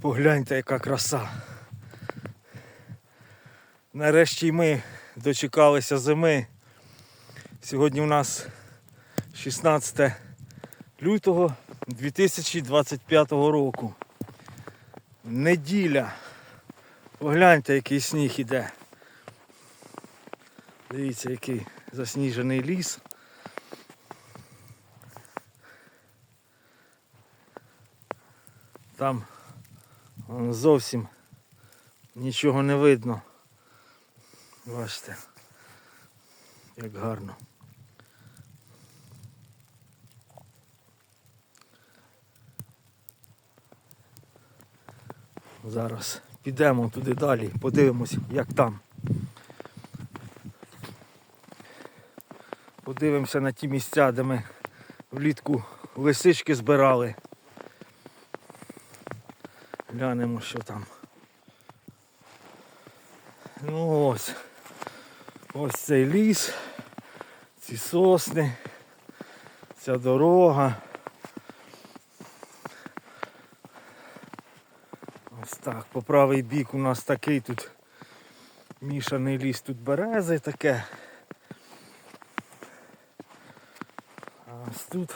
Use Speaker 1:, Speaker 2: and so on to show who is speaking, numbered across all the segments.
Speaker 1: Погляньте, яка краса. Нарешті й ми дочекалися зими. Сьогодні у нас 16 лютого 2025 року. Неділя. Погляньте, який сніг іде. Дивіться, який засніжений ліс. Там зовсім нічого не видно. Бачите, як гарно. Зараз підемо туди далі, подивимось, як там. Подивимося на ті місця, де ми влітку лисички збирали. Глянемо, що там. Ну ось. Ось цей ліс, ці сосни, ця дорога. Ось так, по правий бік у нас такий тут мішаний ліс, тут берези таке. А ось тут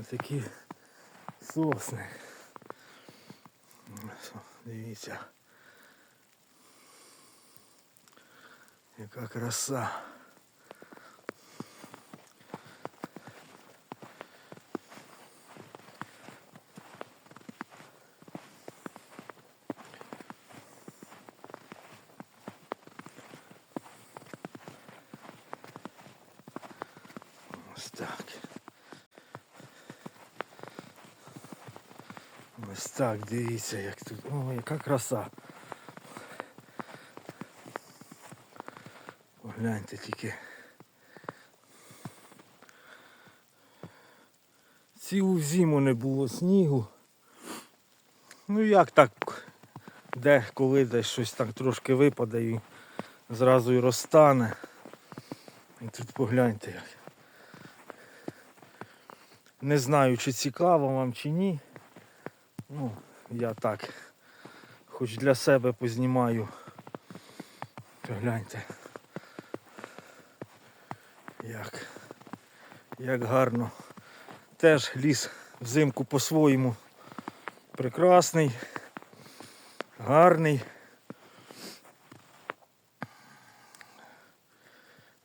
Speaker 1: ось такі сосни. Дивіться. Яка краса. Ось так. Ось так, дивіться, як тут. О, яка краса. Погляньте тільки. Цілу зиму не було снігу. Ну як так, де коли десь щось так трошки випаде і зразу і розтане. І тут погляньте як. Не знаю, чи цікаво вам чи ні. Ну, я так хоч для себе познімаю. Погляньте. Як, як гарно. Теж ліс взимку по-своєму прекрасний, гарний.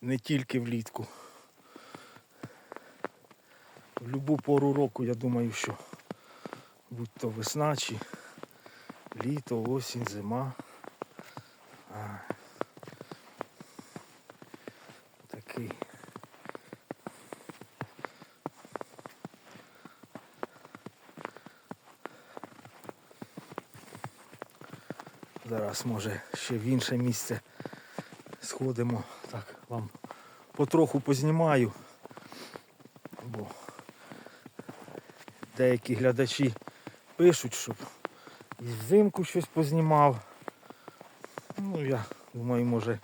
Speaker 1: Не тільки влітку. В будь-яку пору року, я думаю, що будь то весна чи літо, осінь, зима. Такий. Зараз може ще в інше місце сходимо. Так, вам потроху познімаю. Бо деякі глядачі пишуть, щоб і взимку щось познімав. Ну я думаю, може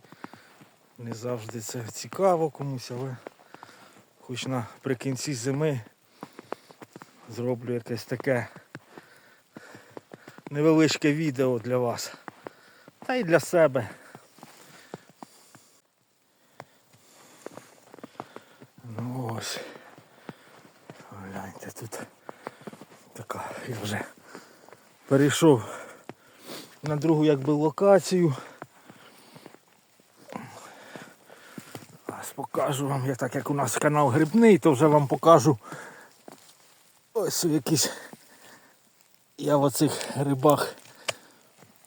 Speaker 1: не завжди це цікаво комусь, але хоч наприкінці зими зроблю якесь таке невеличке відео для вас. Та й для себе. Ну ось. Гляньте, тут така, я вже перейшов на другу якби локацію. Ось покажу вам, я так як у нас канал грибний, то вже вам покажу ось якісь я в оцих грибах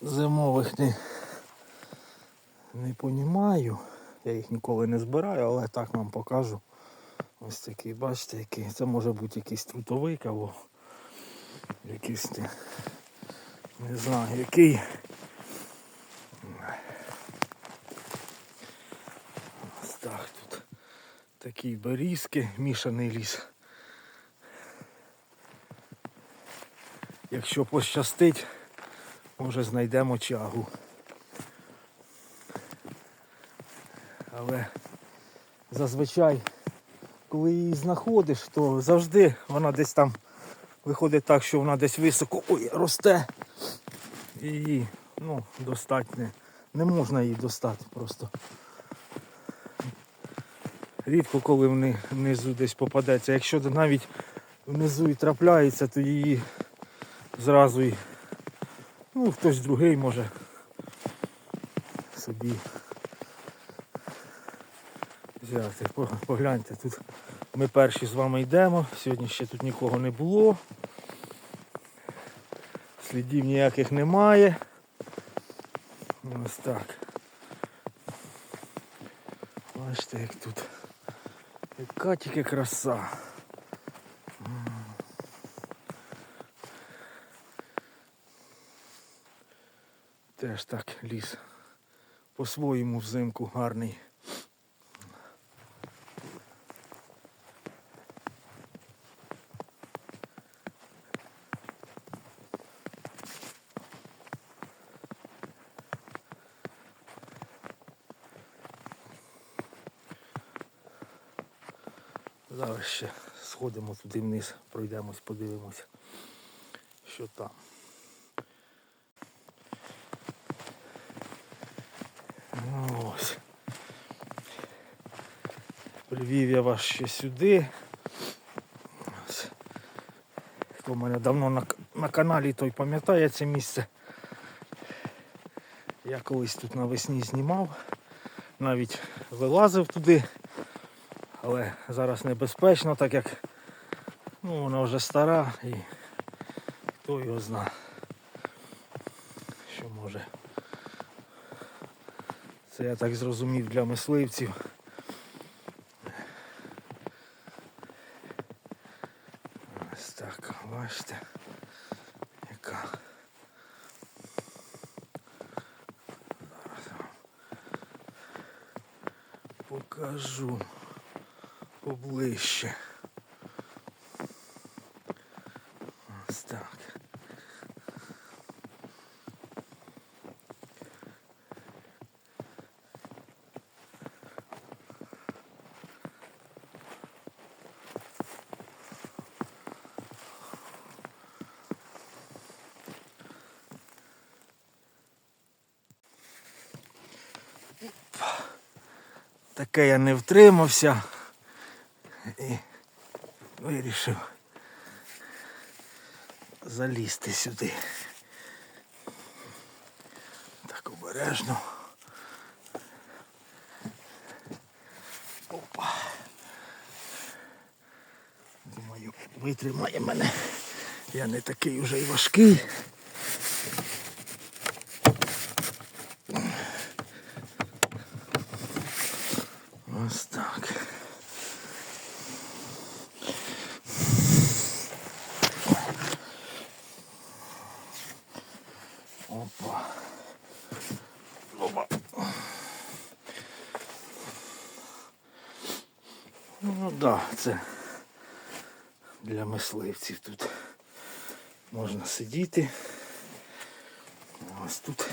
Speaker 1: зимових не, не понімаю. Я їх ніколи не збираю, але так вам покажу. Ось такий, бачите, який. Це може бути якийсь трутовик або якийсь не, знаю який. Так тут такі берізки, мішаний ліс. Якщо пощастить, може знайдемо чагу. Але зазвичай, коли її знаходиш, то завжди вона десь там виходить так, що вона десь високо ой, росте. Її ну, достати не, можна її достати просто. Рідко коли вни- внизу десь попадеться. Якщо навіть внизу і трапляється, то її зразу і ну, хтось другий може собі взяти. Погляньте, тут ми перші з вами йдемо. Сьогодні ще тут нікого не було. Слідів ніяких немає. Ось так. Бачите, як тут. Яка тільки краса. Теж так ліс. По-своєму взимку гарний. Зараз ще сходимо туди вниз, пройдемось, подивимось, що там. Привів я вас ще сюди. Хто в мене давно на, на каналі, той пам'ятає це місце. Я колись тут навесні знімав, навіть вилазив туди але зараз небезпечно, так як ну, вона вже стара і хто його зна, що може. Це я так зрозумів для мисливців. Ось так, бачите, яка. Зараз вам покажу поближче. Ось так. Таке я не втримався і вирішив залізти сюди. Так обережно. Опа. Думаю, витримає мене. Я не такий уже й важкий. Ось так. Опа. Опа. Ну да, це для мисливців тут можна сидіти. Ось тут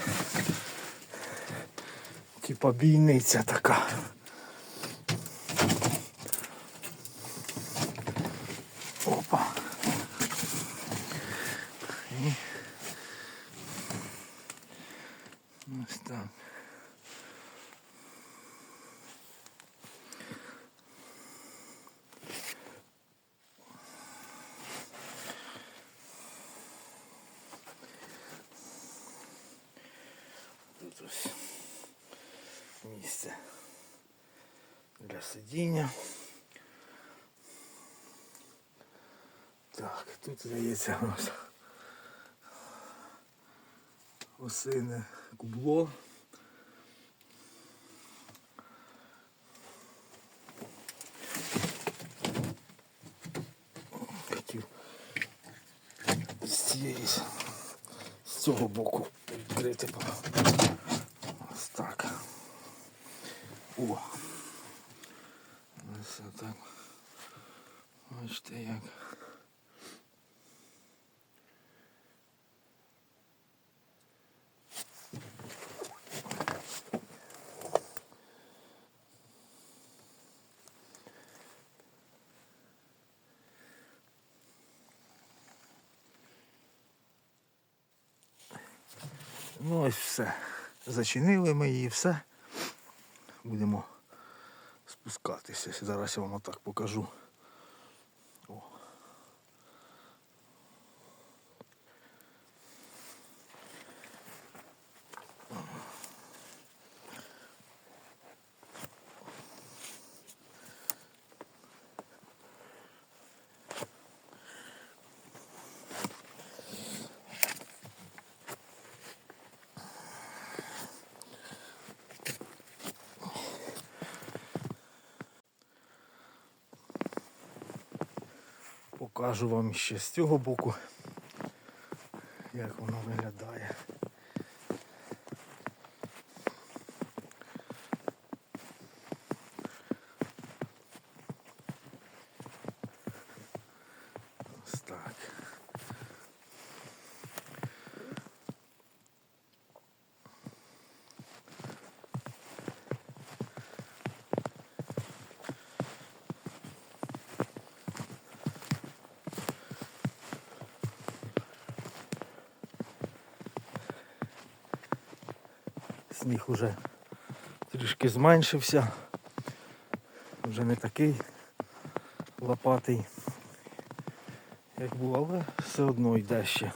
Speaker 1: типа бійниця така. Опа. І... Ось так. Тут ось місце для сидіння. Так, тут здається у нас осине кубло. Хотів з з цього боку відкрити. Ось так. О. Красота. Бачите як. Ну ось все. Зачинили ми її, все. Будемо спускатися. Зараз я вам отак покажу. Покажу вам ще з цього боку, як воно виглядає. Ось так. Сніг уже трішки зменшився. Вже не такий лопатий, як був, але все одно йде ще.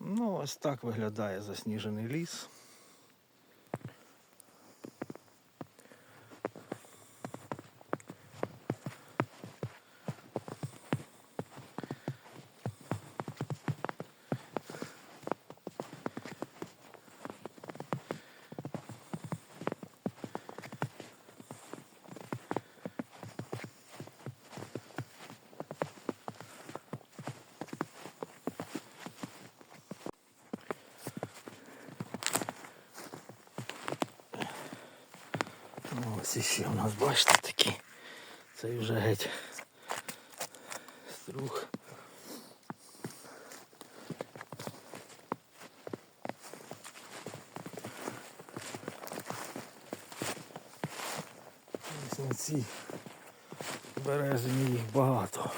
Speaker 1: Ну, ось так виглядає засніжений ліс. Ну, ще у нас, бачите, такі. Цей вже геть струх. Ось на цій березині їх багато.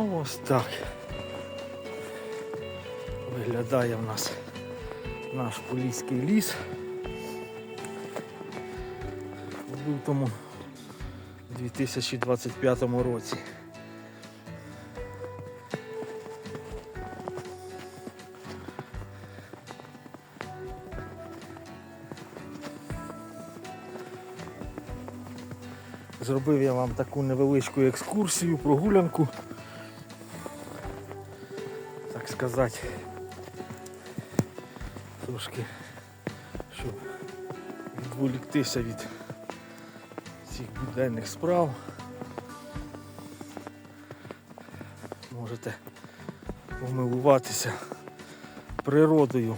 Speaker 1: Ось так. Виглядає в нас наш поліський ліс. У лютому 2025 році. Зробив я вам таку невеличку екскурсію, прогулянку. Сказати. Трошки, щоб відволіктися від цих буденних справ. Можете помилуватися природою.